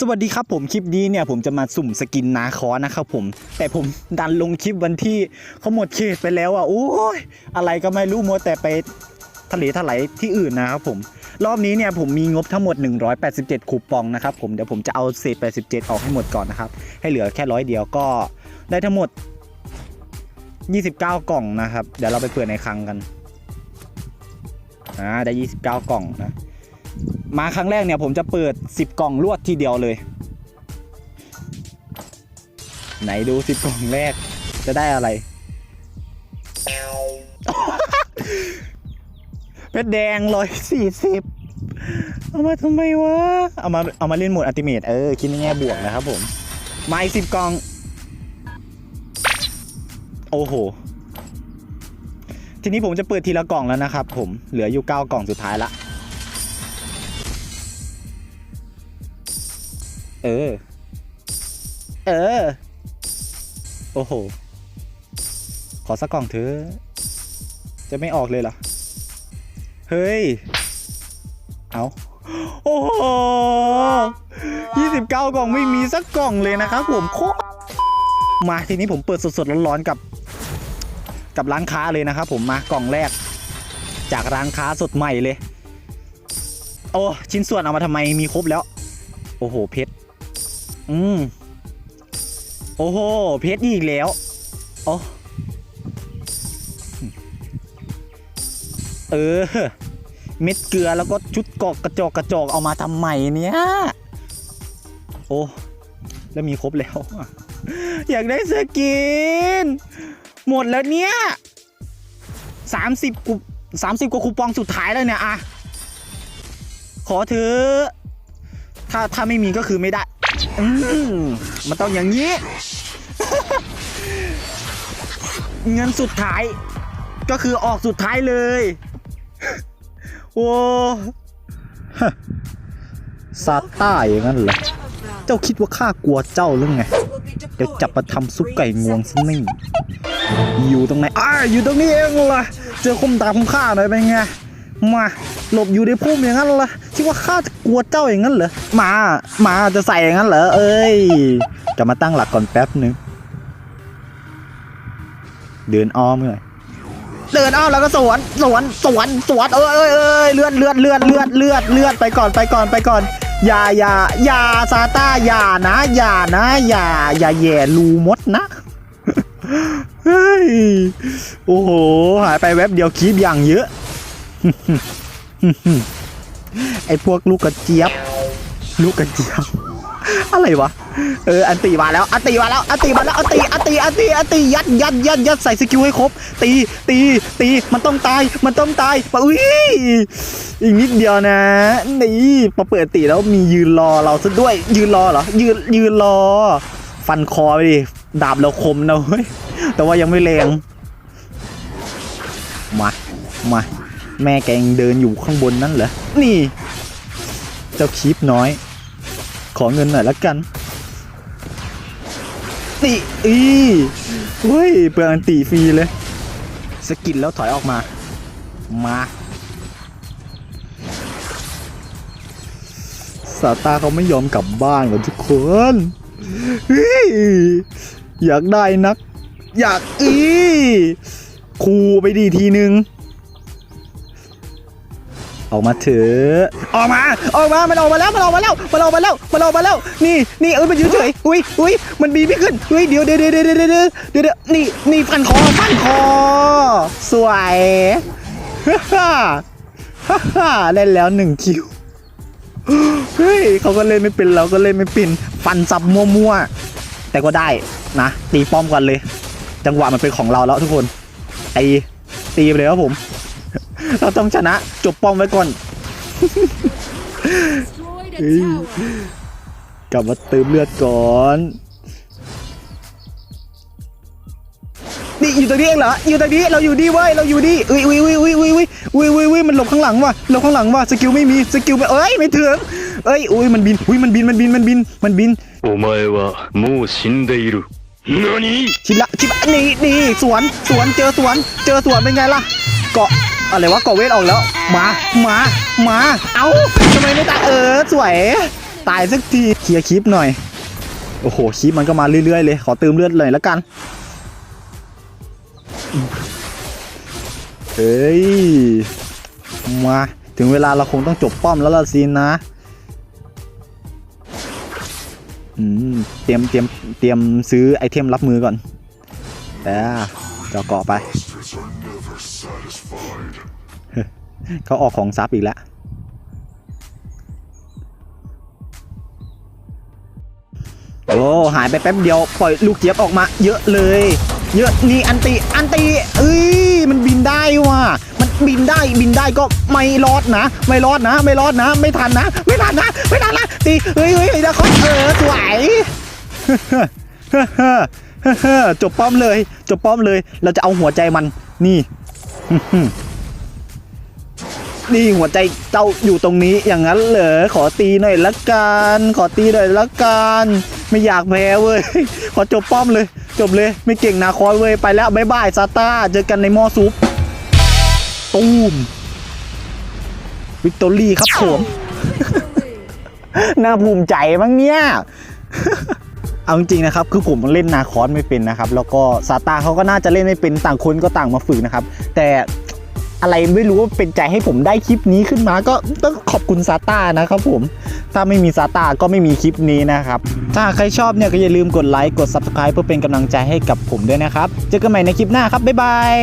สวัสดีครับผมคลิปนี้เนี่ยผมจะมาสุ่มสกินนาคอนะครับผม แต่ผมดันลงคลิปวันที่เขาหมดเขตไปแล้วอะโอ้ยอะไรก็ไม่รู้มัวแต่ไปทะเลถลายที่อื่นนะครับผม รอบนี้เนี่ยผมมีงบทั้งหมด 187 คูปองนะครับผมเดี๋ยวผมจะเอาเศษ87 ออกให้หมดก่อนนะครับ ให้เหลือแค่ร้อยเดียวก็ได้ทั้งหมด 29 กล่องนะครับ เดี๋ยวเราไปเปิดในคลังกันอ่าได้ 29 กล่องนะ มาครั้งแรกเนี่ยผมจะเปิด 10 กล่องรวดทีเดียวเลย ไหนดู 10 กล่องแรกจะได้อะไร เพชรแดงร้อยสี่สิบเอามาทำไมวะ เอามาเอามาเล่นโหมดอัติเมทเออ คิดในแง่บวกนะครับผมมาอีกสิบกล่อง โอ้โห ทีนี้ผมจะเปิดทีละกล่องแล้วนะครับผมเหลืออยู่ 9 กล่องสุดท้ายละ เออ เออ โอ้โห ขอสักกล่องเถอะ จะไม่ออกเลยเหรอ เฮ้ย เอาโอ้โหยี่สิบเก้ากล่องไม่มีสักกล่องเลยนะครับผมโคตรมาทีนี้ผมเปิดสดๆร้อนๆกับ กับร้านค้าเลยนะครับผมมากล่องแรก จากร้านค้าสดใหม่เลย โอ้ ชิ้นส่วนเอามาทำไมมีครบแล้ว โอ้โหเพชร อืม โอ้โห เพชรอีกแล้วโอ้เออ เม็ดเกลือแล้วก็ชุดกอกกระจอกกระจอกเอามาทำไมเนี่ย โอ้แล้วมีครบแล้ว อยากได้สกิน หมดแล้วเนี่ยสามสิบกูสามสิบกว่าคูปองสุดท้ายแล้วเนี่ยอะขอเถอถ้าถ้าไม่มีก็คือไม่ได้ อืมมันต้องอย่างนี้ เงินสุดท้าย ก็คือออกสุดท้ายเลย โอ้ซาต้าอย่างนั้นเหรอ เจ้าคิดว่าข้ากลัวเจ้าหรือไง เดี๋ยวจับมาทำซุปไก่งวงซะนี่อยู่ตรงไหนอ่าอยู่ตรงนี้เองล่ะ เจอคมตาคมข้าหน่อยเป็นไง มาหลบอยู่ในพุ่มอย่างนั้นล่ะคิดว่าข้าจะกลัวเจ้าอย่างนั้นเหรอมามาจะใส่อย่างนั้นเหรอเอ้ยจะมาตั้งหลักก่อนแป๊บนึงเดินอ้อมเลยเดินอ้อมแล้วก็สวนสวนสวนสวนเอ้ยเอ้ยเอ้ยเลือดเลือดเลือดเลือดเลือดเลือดไปก่อนไปก่อนไปก่อนอย่าอย่าอย่าซาต้าอย่านะอย่านะอย่าอย่าแย่รูมดนะเฮ้ยโอ้โห หายไปแวบเดียวคีบอย่างเยอะ ไอพวกลูกกระเจี๊ยบ ลูกกระเจี๊ยบ อะไรวะ เออ อันตีมาแล้ว อันตีมาแล้ว อันตีมาแล้ว อันตี อันตี อันตี อันตี ยัด ยัด ยัด ยัด ใส่สกิลให้ครบ ตี ตี ตี มันต้องตาย มันต้องตายปะอุ้ย อีกนิดเดียวนะ นี่พอเปิดตีแล้วมียืนรอเราซะด้วย ยืนรอเหรอ ยืน ยืนรอ ฟันคอไปดิ ดาบเราคมนะเว้ย แต่ว่ายังไม่แรง มา มา แม่แกงเดินอยู่ข้างบนนั่นเหรอ นี่ เจ้าคีบน้อย ขอเงินหน่อยละกัน นี่อีเฮ้ยเปลืองตีฟรีเลย สกินแล้วถอยออกมา มาสาตาเขาไม่ยอมกลับบ้านกันทุกคนอยากได้นัก อยากอีคูไปดีทีนึง ออกมาเถอะออกมา ออกมา มันออกมาแล้ว มันออกมาแล้ว มันออกมาแล้ว มันออกมาแล้ว นี่ นี่เออมันอยู่เฉยอุ้ยอุ้ยมันบีไม่ขึ้นอุ้ยเดี๋ยวเดี๋ยวเดี๋ยวเดี๋ยวเดี๋ยวเดี๋ยวนี่ นี่ฟันคอ ฟันคอ สวยฮ่าฮ่าฮ่าแล้วหนึ่งคิว เฮ้ยเขาก็เล่นไม่เป็นเราก็เล่นไม่เป็น ฟันจับมั่วๆ แต่ก็ได้นะ ตีป้อมก่อนเลย จังหวะมันเป็นของเราแล้วทุกคน ตี ตีไปเลยครับผม เราต้องชนะ จบป้อมไว้ก่อน กลับมาเติมเลือดก่อน นี่อยู่ตรงนี้เองเหรอ อยู่ตรงนี้ เราอยู่ดีเว้ย เราอยู่ดีอุ้ยอุ้ยอุ้ยอุ้ยอุ้ยอุ้ยอุ้ยอุ้ยอุ้ยมันหลบข้างหลังว่ะ หลบข้างหลังว่ะ สกิลไม่มี สกิลไปเอ้ย ไม่ถึง เอ้ย อุ้ย มันบิน อุ้ย มันบิน มันบิน มันบิน มันบินโอ้ไม่ว่ามู้ชินเดอิรุชิบละชิบละนี่นี่สวน สวน เจอสวน เจอสวนเป็นไงล่ะ เกาะ อะไรวะเกาะเวทออกแล้ว มามามาเอ้าทำไมไม่ตายเออสวย ตายสักทีเคลียร์คลิปหน่อย โอ้โหคลิปมันก็มาเรื่อยๆเลย ขอเติมเลือดเลยแล้วกันเฮ้ย มาถึงเวลาเราคงต้องจบป้อมแล้วล่ะสินนะอืมเตรียมเตรียมเตรียมซื้อไอเทมรับมือก่อนแต่จะเกาะไป เขาออกของซับอีกแล้ว โอ้ หายไปแป๊บเดียว ปล่อยลูกเจี๊ยบออกมาเยอะเลย เยอะนี่อันติอันติเอ้ย มันบินได้ว่ะ มันบินได้บินได้ก็ไม่รอดนะ ไม่รอดนะ ไม่รอดนะ ไม่ทันนะ ไม่ทันนะ ไม่ทันนะตีเฮ้ยเฮ้ยนะเขาเออสวยจบป้อมเลย จบป้อมเลย เราจะเอาหัวใจมันนี่ นี่หัวใจเจ้าอยู่ตรงนี้อย่างนั้นเหรอขอตีหน่อยละกันขอตีหน่อยละกันไม่อยากแพ้เว้ยขอจบป้อมเลย จบเลยไม่เก่งนาคอยเว้ยไปแล้วบายบายซาต้าเจอกันในหม้อซุปตูมวิกตอรี่ครับผมน่าภูมิใจมั้งเนี่ย เอาจริงๆนะครับคือผมเล่นนาคอสไม่เป็นนะครับ แล้วก็ซาตาเขาก็น่าจะเล่นไม่เป็นต่างคนก็ต่างมาฝึกนะครับ แต่อะไรไม่รู้ว่าเป็นใจให้ผมได้คลิปนี้ขึ้นมาก็ต้องขอบคุณซาตานะครับผม ถ้าไม่มีซาตาก็ไม่มีคลิปนี้นะครับ ถ้าใครชอบเนี่ยก็อย่าลืมกดไลค์กด subscribe เพื่อเป็นกำลังใจให้กับผมด้วยนะครับ เจอกันใหม่ในคลิปหน้าครับ บ๊ายบาย